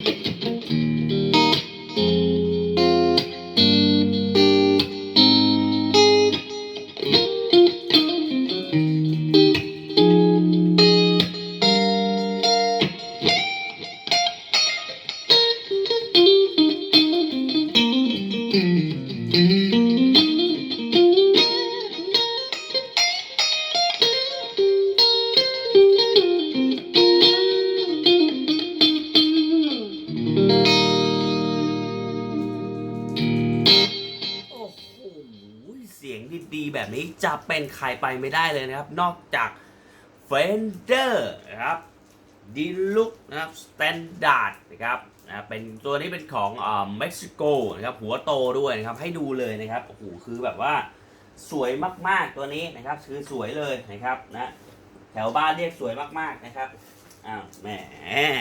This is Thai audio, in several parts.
โนี้จะเป็นใครไปไม่ได้เลยนะครับ นอกจาก Fender นะครับดีลุกนะครับสแตนดาร์ดนะครับนะเป็นตัวนี้เป็นของอ่าเม็กซิโกนะครับหัวโตด้วยนะครับให้ดูเลยนะครับโอ้โหคือแบบว่าสวยมากๆตัวนี้นะครับคือสวยเลยนะครับนะแถวบ้านเรียกสวยมากๆนะครับอ้าวแหม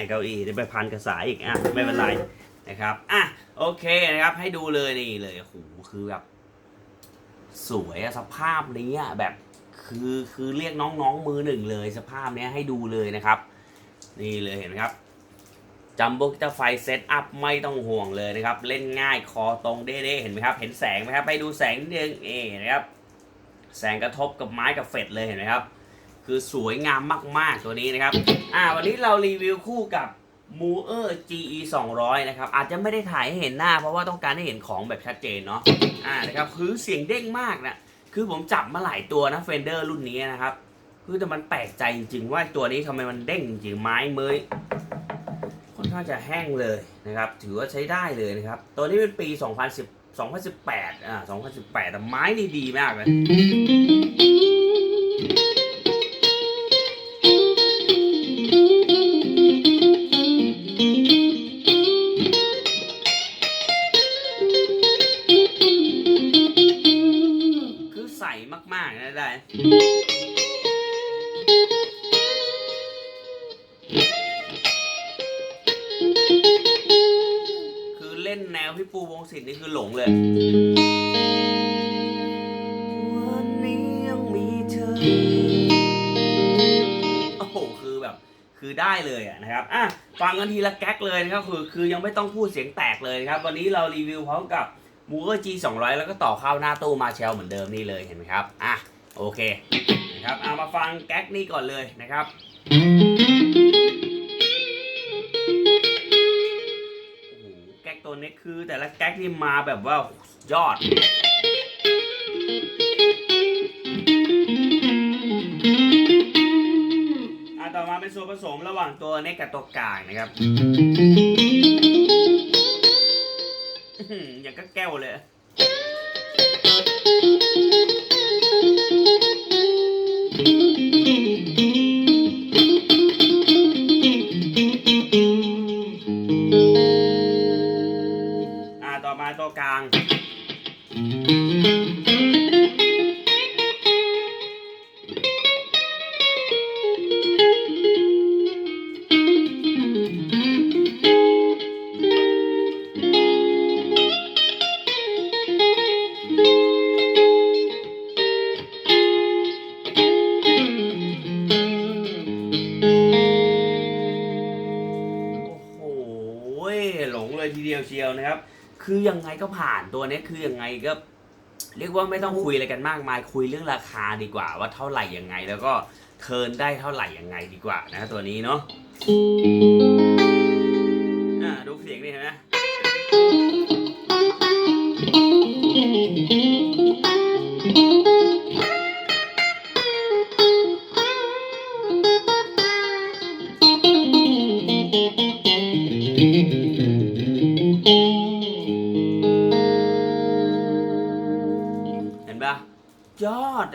เก้าอี้ไปพันกระสายอีกอะไม่เป็นไรนะครับอะโอเคนะครับให้ดูเลยนี่เลยโอ้โหคือแบบ สวยอะสภาพนี้อะแบบคือคือเรียกน้องๆมือหนึ่งเลย สภาพนี้ให้ดูเลยนะครับ นี่เลยเห็นไหมครับจัมโบ้จะไฟเซตอัพไม่ต้องห่วงเลยนะครับ เล่นง่ายคอตรงเด้ๆเห็นไหมครับ เห็นแสงไหมครับ ไปดูแสงนิดนึงเอ๋นะครับ แสงกระทบกับไม้กับเฟดเลยเห็นไหมครับ คือสวยงามมากๆตัวนี้นะครับ อ่า วันนี้เรารีวิวคู่กับ m o e r GE 200 นะครับ อาจจะไม่ได้ถ่ายให้เห็นหน้า เพราะว่าต้องการให้เห็นของแบบชัดเจนเนาะอ่านะครับคือเสียงเด้งมากนะคือผมจับมาหลายตัวนะเฟนเดอร์รุ่นนี้นะครับ คือแต่มันแปลกใจจริงๆว่าตัวนี้ทำไมมันเด้งจริงไม้เมยค่อนข้างจะแห้งเลยนะครับ ถือว่าใช้ได้เลยนะครับ ตัวนี้เป็นปี 2010 2018 อ่า 2018แต่ไม้นี่ดีมากเลย นแนวพี่ปูวงศิลป์นี่คือหลงเลย วันนี้ยังมีเธอ โอ้โห คือแบบ คือได้เลยอะนะครับ อะ ฟังกันทีละแก๊กเลยนะครับ คือ คือยังไม่ต้องพูดเสียงแตกเลยนะครับ วันนี้เรารีวิวพร้อมกับ m o v e r G 200แล้วก็ต่อเข้าหน้าตู้มาเชลเหมือนเดิมนี่เลยเห็นไหมครับ อะ โอเค นะครับ เอามาฟังแก๊กนี้ก่อนเลยนะครับ ตัวนี้คือแต่ละแก๊กที่มาแบบว่ายอด อะต่อมาเป็นส่วนผสมระหว่างตัวเน็กกับตัวกลางนะครับอื้อหืออย่างก็แก้วเลย อ่าต่อมาตัวกลาง โอ้โหหลงเลยทีเดียวเชียวนะครับ คือยังไงก็ผ่านตัวนี้คือยังไงก็ เรียกว่าไม่ต้องคุยอะไรกันมากมาย คุยเรื่องราคาดีกว่า ว่าเท่าไหร่ยังไง แล้วก็เทินได้เท่าไหร่ยังไงดีกว่านะตัวนี้เนาะอ่าดูเสียงนี่เห็นไหม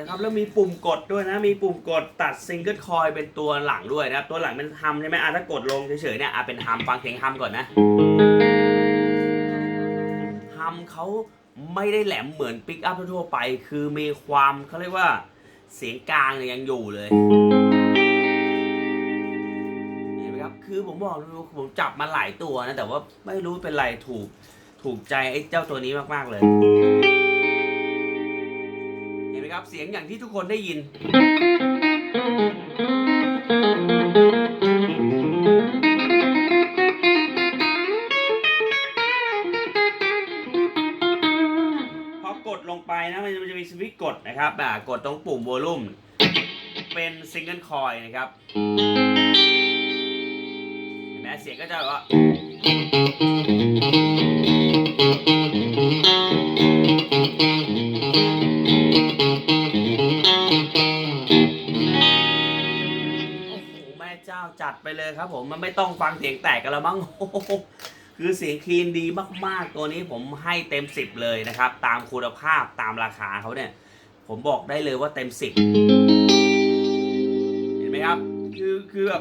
นะครับแล้วมีปุ่มกดด้วยนะ มีปุ่มกดตัดซิงเกิลคอยเป็นตัวหลังด้วยนะครับ ตัวหลังเป็นฮัมใช่ไหมอะถ้ากดลงเฉยๆเนี่ยอะเป็นฮัมฟังเพลงฮัมก่อนนะฮัมเขาไม่ได้แหลมเหมือนปิกอัพทั่วไป คือมีความเขาเรียกว่าเสียงกลางเนี่ยยังอยู่เลยเห็นไหมครับคือผมบอกเลยว่าผมจับมาหลายตัวนะ แต่ว่าไม่รู้เป็นไรถูกถูกใจไอ้เจ้าตัวนี้มากๆเลย ครับ เสียงอย่างที่ทุกคนได้ยิน พอกดลงไปนะ มันจะมีสวิตช์กดนะครับอ่ากดตรงปุ่มโวลูมเป็นซิงเกิลคอยนะครับเห็นไหมเสียงก็จะแบบว่า เลยครับผมมันไม่ต้องฟังเสียงแตกกันแล้วมั้งคือเสียงคลีนดีมากๆ ตัวนี้ผมให้เต็ม 10 เลยนะครับ ตามคุณภาพตามราคาเขาเนี่ย ผมบอกได้เลยว่าเต็ม 10 เห็นไหมครับ คือคือแบบ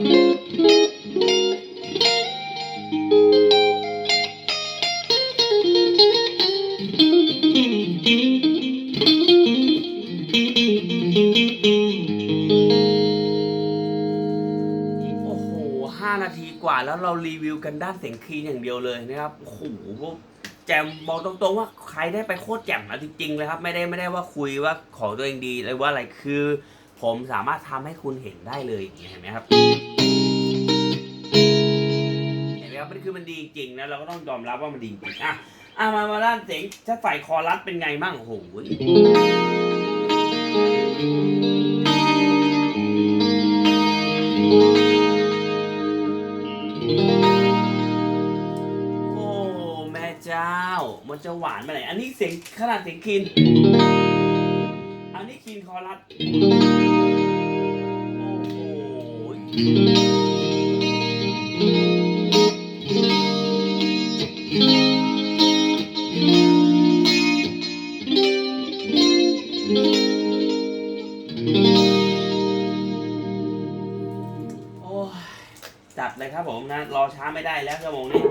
กว่าแล้วเรารีวิวกันด้านเสียงคลีนอย่างเดียวเลยนะครับโอ้โหแจมบอกตรงๆว่าใครได้ไปโคตรแจ่มนะจริงๆเลยครับ ไม่ได้ไม่ได้ว่าคุยว่าของตัวเองดีเลยว่าอะไรคือ ผมสามารถทำให้คุณเห็นได้เลยอย่างเงี้ยเห็นไหมครับเห็นไหมครับมันคือมันดีจริงนะเราก็ต้องยอมรับว่ามันดีจริงอะอะมามาด้านเสียงถ้าใส่คอรัดเป็นไงมั่งโอ้โห จะหวานไปไหน อันนี้เสียงขนาดเสียงคีนอันนี้คีนคอรัส โอ้โห โอ้ยจัดเลยครับผมนะ รอช้าไม่ได้แล้วชั่วโมงนี้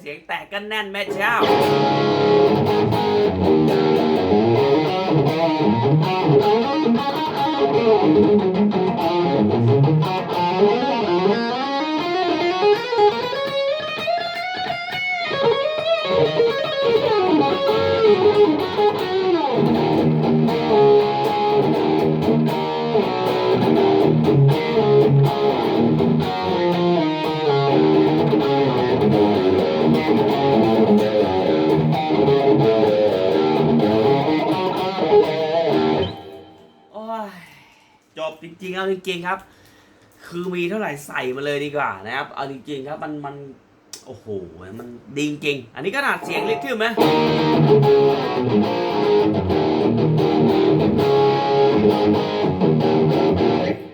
เสียงแตกกันแน่นแม่เจ้า บจริงๆเอาจริงๆครับ คือมีเท่าไหร่ใส่มาเลยดีกว่านะครับเอาจริงๆครับมันมันโอ้โหมันดีจริงอันนี้ขนาดเสียงเล็กขึ้นไหม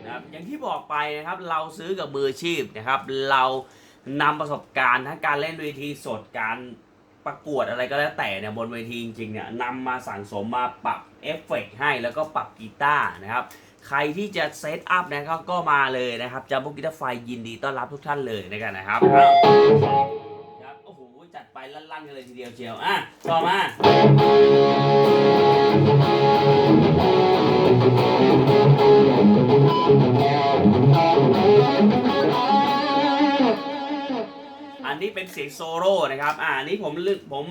นะครับอย่างที่บอกไปนะครับเราซื้อกับมืออาชีพนะครับ เรานำประสบการณ์ทั้งการเล่นเวทีสดการประกวดอะไรก็แล้วแต่เนี่ยบนเวทีจริงๆเนี่ยนำมาสั่งสมมาปรับเอฟเฟกต์ให้แล้วก็ปรับกีตาร์นะครับ ใครที่จะเซตอัพนะครับก็มาเลยนะครับจัมโบกีตาร์ไฟยินดีต้อนรับทุกท่านเลยนะครับนะครับครับโอ้โหจัดไปลั่นๆกันเลยทีเดียวเชียวอะต่อมาอันนี้เป็นเสียงโซโล่นะครับอ่านนี้ผมลืมผม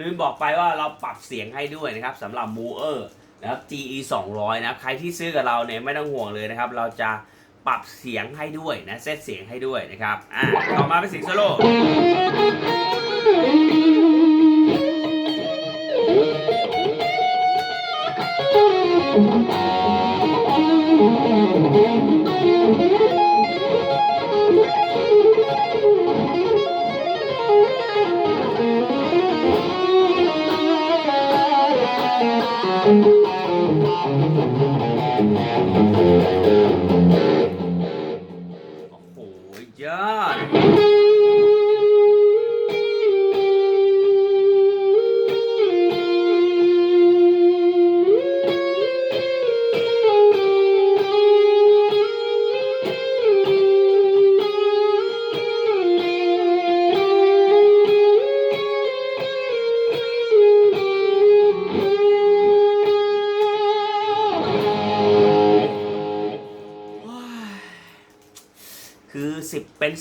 ลืมบอกไปว่าเราปรับเสียงให้ด้วยนะครับสำหรับมูเออร์ นะครับ GE 200 นะครับใครที่ซื้อกับเราเนี่ยไม่ต้องห่วงเลยนะครับ เราจะปรับเสียงให้ด้วยนะเซตเสียงให้ด้วยนะครับ อ่าต่อมาเป็นเสียงโซโล่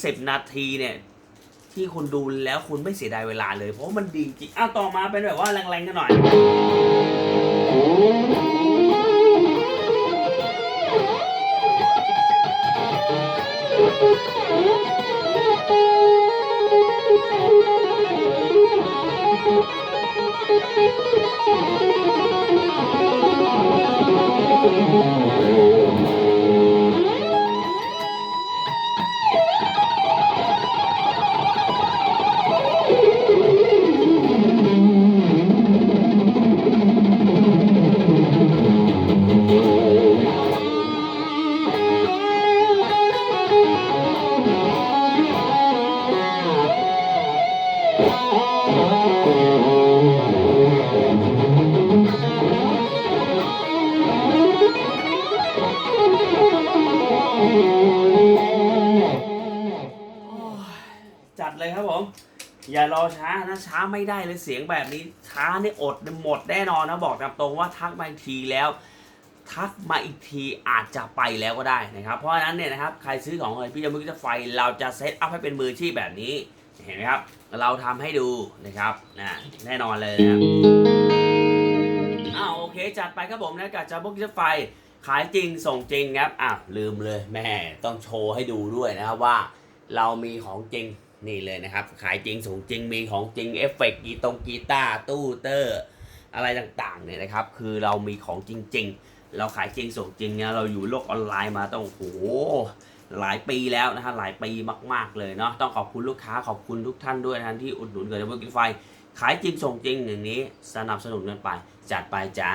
สิบเป็นสิบนาทีเนี่ยที่คุณดูแล้วคุณไม่เสียดายเวลาเลย เพราะมันดีจริงอ้าวต่อมาเป็นแบบว่าแรงๆกันหน่อย Thank จัดเลยครับผม อย่ารอช้านะช้าไม่ได้เลยเสียงแบบนี้ ช้านี่อดหมดแน่นอนนะบอกตามตรงว่าทักมาอีกทีแล้ว ทักมาอีกทีอาจจะไปแล้วก็ได้นะครับ เพราะฉะนั้นเนี่ยนะครับใครซื้อของเลยพี่จะมึกจะไฟเราจะเซตอัพให้เป็นมือชีพแบบนี้ เห็นไหมครับ เราทำให้ดูนะครับนะแน่นอนเลยนะครับอ้าวโอเค จัดไปครับผมนะกับจัมโบ้กิจไฟขายจริงส่งจริงครับอ้าวลืมเลยแม่ต้องโชว์ให้ดูด้วยนะครับว่า เรามีของจริงนี่เลยนะครับ ขายจริงส่งจริงมีของจริงเอฟเฟกต์กีตรงกีตาร์ตู้เตอร์อะไรต่างๆเนี่ยนะครับ คือเรามีของจริง ๆ เราขายจริงส่งจริงนะเราอยู่โลกออนไลน์มาต้องโอ้โห หลายปีแล้วนะฮะหลายปีมาก ๆ เลยเนาะต้องขอบคุณลูกค้าขอบคุณทุกท่านด้วยนะที่อุดหนุนเกิดเบอร์กินไฟ ขายจริงส่งจริงอย่างนี้ สนับสนุนกันไปจัดไปจ้า